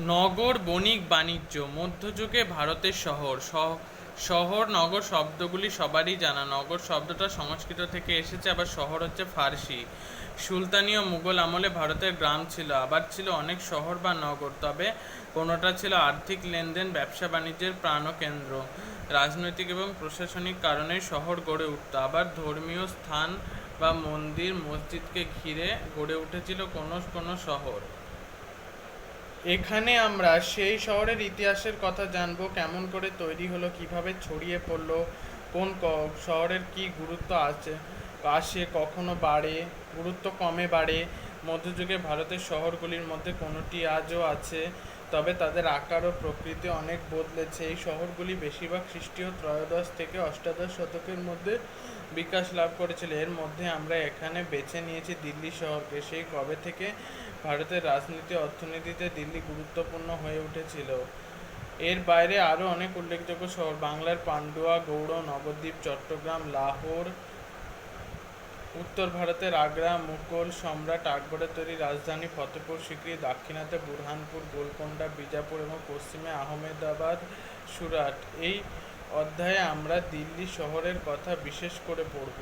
নগর বণিক বাণিজ্য, মধ্যযুগে ভারতের শহর। শহর, নগর শব্দগুলি সবারই জানা। নগর শব্দটা সংস্কৃত থেকে এসেছে, আবার শহর হচ্ছে ফার্সি। সুলতানি ও মুঘল আমলে ভারতের গ্রাম ছিল, আবার ছিল অনেক শহর বা নগর, তবে কোনোটা ছিল আর্থিক লেনদেন, ব্যবসা বাণিজ্যের প্রাণকেন্দ্র। রাজনৈতিক এবং প্রশাসনিক কারণে শহর গড়ে উঠত। আবার ধর্মীয় স্থান বা মন্দির, মসজিদকে ঘিরে গড়ে উঠেছিল কোনো কোনো শহর। এখানে আমরা সেই শহরের ইতিহাসের কথা জানব, কেমন করে তৈরি হলো, কীভাবে ছড়িয়ে পড়ল, কোন শহরের কি গুরুত্ব আছে আসে কখনো বাড়ে, গুরুত্ব কমে বাড়ে মধ্যযুগে ভারতের শহরগুলির মধ্যে কোনোটি আজও আছে, তবে তাদের আকার ও প্রকৃতি অনেক বদলেছে। এই শহরগুলি বেশিরভাগ খ্রিস্টীয় ত্রয়োদশ থেকে অষ্টাদশ শতকের মধ্যে বিকাশ লাভ করেছিল। এর মধ্যে আমরা এখানে বেছে নিয়েছি দিল্লি শহরকে। সেই কবে থেকে ভারতের রাজনীতি, অর্থনীতিতে দিল্লি গুরুত্বপূর্ণ হয়ে উঠেছিল? এর বাইরে আরও অনেক উল্লেখযোগ্য শহর, বাংলার পান্ডুয়া, গৌড়, নবদ্বীপ, চট্টগ্রাম, লাহোর উত্তর ভারতের আগ্রা, মুঘল সম্রাট আকবরের তৈরি রাজধানী ফতেপুর সিক্রি দাক্ষিণাতে বুরহানপুর, গোলকোন্ডা, বিজাপুর এবং পশ্চিমে আহমেদাবাদ সুরাট। এই অধ্যায়ে আমরা দিল্লি শহরের কথা বিশেষ করে পড়ব।